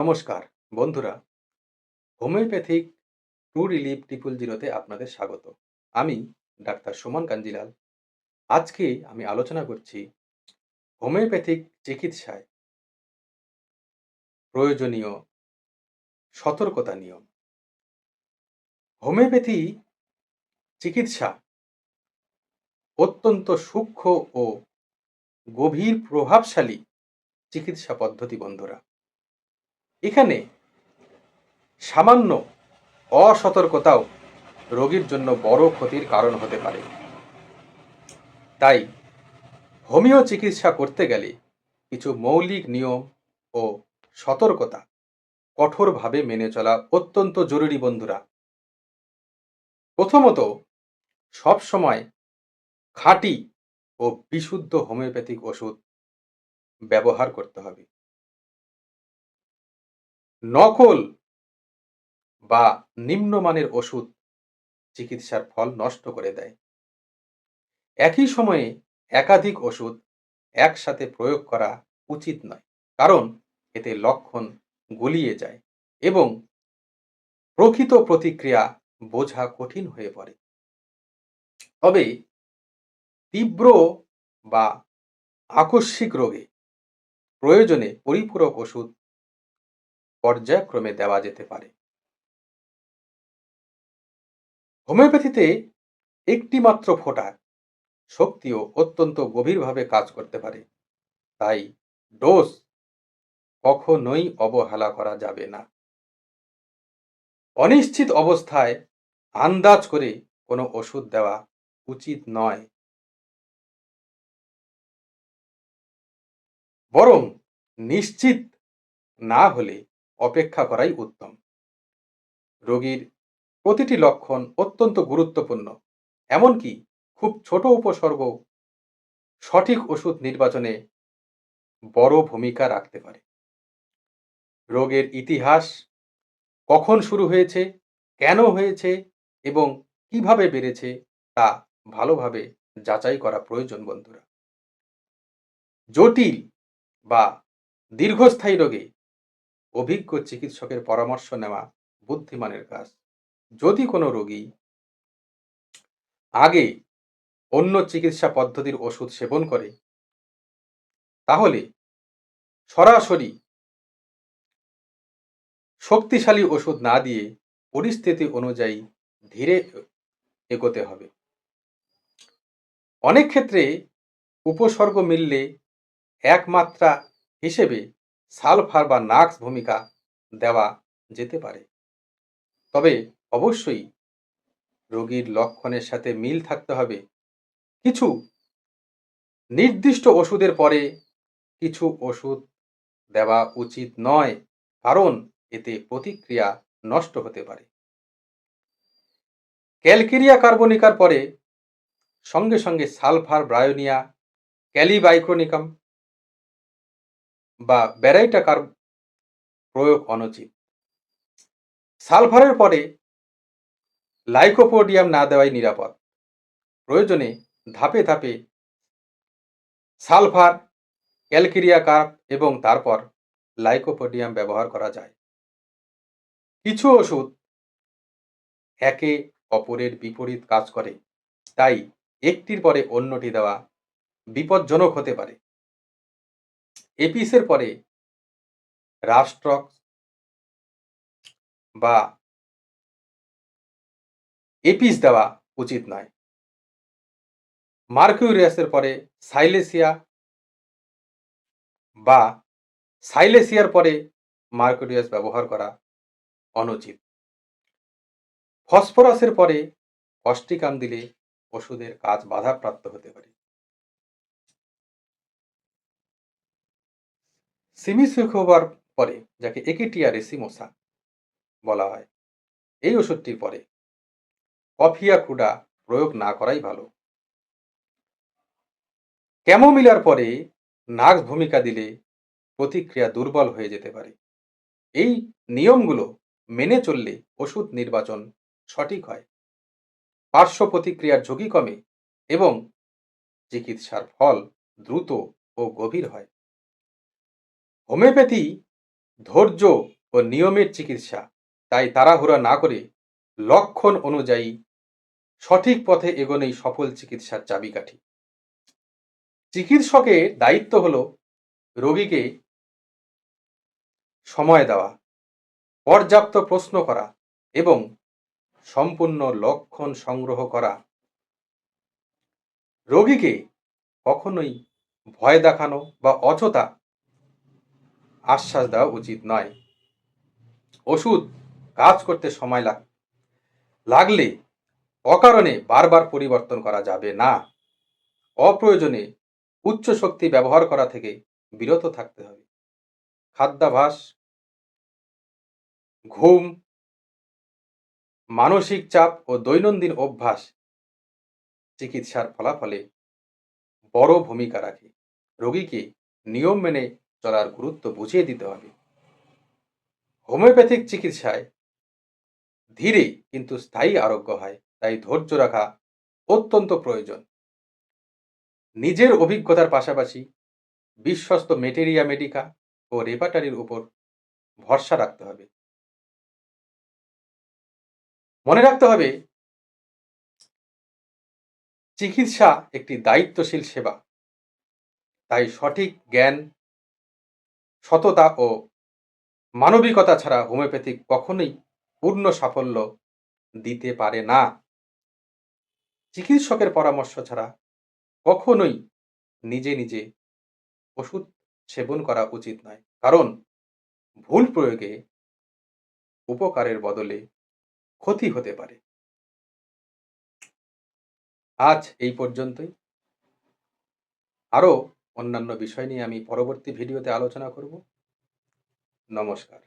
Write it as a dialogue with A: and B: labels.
A: নমস্কার, বন্ধুরা। Homeopathic true relief triple জিরোতে আপনাদের স্বাগত। আমি ডাক্তার সুমন কাঞ্জিলাল। আজকে আমি আলোচনা করছি হোমিওপ্যাথিক চিকিৎসায় প্রয়োজনীয় সতর্কতা নিয়ম। হোমিওপ্যাথি চিকিৎসা অত্যন্ত সূক্ষ্ম ও গভীর প্রভাবশালী চিকিৎসা পদ্ধতি, বন্ধুরা। এখানে সামান্য অসতর্কতাও রোগীর জন্য বড় ক্ষতির কারণ হতে পারে। তাই হোমিও চিকিৎসা করতে গেলে কিছু মৌলিক নিয়ম ও সতর্কতা কঠোরভাবে মেনে চলা অত্যন্ত জরুরি বন্ধুরা। প্রথমত, সবসময় খাঁটি ও বিশুদ্ধ হোমিওপ্যাথিক ওষুধ ব্যবহার করতে হবে। নকল বা নিম্নমানের ওষুধ চিকিৎসার ফল নষ্ট করে দেয়। একই সময়ে একাধিক ওষুধ একসাথে প্রয়োগ করা উচিত নয়, কারণ এতে লক্ষণ গলিয়ে যায় এবং প্রকৃত প্রতিক্রিয়া বোঝা কঠিন হয়ে পড়ে। তবে তীব্র বা আকস্মিক রোগে প্রয়োজনে পরিপূরক ওষুধ পর্যায়ক্রমে দেওয়া যেতে পারে। হোমিওপ্যাথিতে একটি মাত্র ফোঁটার শক্তিও অত্যন্ত গভীরভাবে কাজ করতে পারে, তাই ডোজ কখনোই অবহেলা করা যাবে না। অনিশ্চিত অবস্থায় আন্দাজ করে কোনো ওষুধ দেওয়া উচিত নয়। বরং নিশ্চিত না হলে অপেক্ষা করাই উত্তম। রোগীর প্রতিটি লক্ষণ অত্যন্ত গুরুত্বপূর্ণ, এমনকি খুব ছোট উপসর্গ সঠিক ওষুধ নির্বাচনে বড় ভূমিকা রাখতে পারে। রোগের ইতিহাস কখন শুরু হয়েছে, কেন হয়েছে এবং কীভাবে বেড়েছে তা ভালোভাবে যাচাই করা প্রয়োজন বন্ধুরা। জটিল বা দীর্ঘস্থায়ী রোগে অভিজ্ঞ চিকিৎসকের পরামর্শ নেওয়া বুদ্ধিমানের কাজ। যদি কোনো রোগী আগে অন্য চিকিৎসা পদ্ধতির ওষুধ সেবন করে, তাহলে সরাসরি শক্তিশালী ওষুধ না দিয়ে পরিস্থিতি অনুযায়ী ধীরে এগোতে হবে। অনেক ক্ষেত্রে উপসর্গ মিললে একমাত্রা হিসেবে সালফার বা নাক্স ভূমিকা দেওয়া যেতে পারে। তবে অবশ্যই রোগীর লক্ষণের সাথে মিল থাকতে হবে। কিছু নির্দিষ্ট ওষুধের পরে কিছু ওষুধ দেওয়া উচিত নয়, কারণ এতে প্রতিক্রিয়া নষ্ট হতে পারে। ক্যালকেরিয়া কার্বনিকার পরে সঙ্গে সঙ্গে সালফার, ব্রায়োনিয়া, ক্যালিবাইক্রোনিকাম বা ব্যারাইটা কার প্রয়োগ অনুচিত? সালফারের পরে লাইকোপোডিয়াম না দেওয়াই নিরাপদ। প্রয়োজনে ধাপে ধাপে সালফার ক্যালকেরিয়া কার্প এবং তারপর লাইকোপোডিয়াম ব্যবহার করা যায়। কিছু ওষুধ একে অপরের বিপরীত কাজ করে, তাই একটির পরে অন্যটি দেওয়া বিপজ্জনক হতে পারে। এপিসের পরে রাস্ট্রক্স বা এপিস দেওয়া উচিত নয়। মার্কিউরিয়াসের পরে সাইলেসিয়া বা সাইলেসিয়ার পরে মার্কুরিয়াস ব্যবহার করা অনুচিত। ফসফরাসের পরে অস্টিকাম দিলে ওষুধের কাজ বাধাপ্রাপ্ত হতে পারে। সিমিসুখোবার পরে, যাকে একিটিয়া রেসিমোসা বলা হয়, এই ওষুধটির পরে কফিয়া ক্রুডা প্রয়োগ না করাই ভালো। ক্যামোমিলার পরে নাক্স ভূমিকা দিলে প্রতিক্রিয়া দুর্বল হয়ে যেতে পারে। এই নিয়মগুলো মেনে চললে ওষুধ নির্বাচন সঠিক হয়। পার্শ্ব প্রতিক্রিয়ার ঝুঁকি কমে এবং চিকিৎসার ফল দ্রুত ও গভীর হয়। হোমিওপ্যাথি ধৈর্য ও নিয়মের চিকিৎসা। তাই তাড়াহুড়া না করে লক্ষণ অনুযায়ী সঠিক পথে এগোনোই সফল চিকিৎসার চাবিকাঠি। চিকিৎসকের দায়িত্ব হল রোগীকে সময় দেওয়া, পর্যাপ্ত প্রশ্ন করা এবং সম্পূর্ণ লক্ষণ সংগ্রহ করা। রোগীকে কখনোই ভয় দেখানো বা অযথা আশ্বাস দেওয়া উচিত নয়। ওষুধ কাজ করতে সময় লাগ, লাগলে অকারণে বারবার পরিবর্তন করা যাবে না। অপ্রয়োজনে উচ্চ শক্তি ব্যবহার করা থেকে বিরত থাকতে হবে। খাদ্যাভাস ঘুম, মানসিক চাপ ও দৈনন্দিন অভ্যাস চিকিৎসার ফলাফলে বড় ভূমিকা রাখে। রোগীকে নিয়ম মেনে চলার গুরুত্ব বুঝিয়ে দিতে হবে। হোমিওপ্যাথিক চিকিৎসায় ধীরে কিন্তু স্থায়ী আরোগ্য হয়, তাই ধৈর্য রাখা অত্যন্ত প্রয়োজন। নিজের অভিজ্ঞতার পাশাপাশি বিশ্বস্ত মেটেরিয়া মেডিকা ও রেপাটারির উপর ভরসা রাখতে হবে। মনে রাখতে হবে, চিকিৎসা একটি দায়িত্বশীল সেবা, তাই সঠিক জ্ঞান সততা ও মানবিকতা ছাড়া হোমিওপ্যাথিক কখনোই পূর্ণ সাফল্য দিতে পারে না। চিকিৎসকের পরামর্শ ছাড়া কখনোই নিজে নিজে ওষুধ সেবন করা উচিত নয়। কারণ ভুল প্রয়োগে উপকারের বদলে ক্ষতি হতে পারে। আজ এই পর্যন্তই। আরও অন্যান্য বিষয় নিয়ে আমি পরবর্তী ভিডিওতে আলোচনা করব। নমস্কার।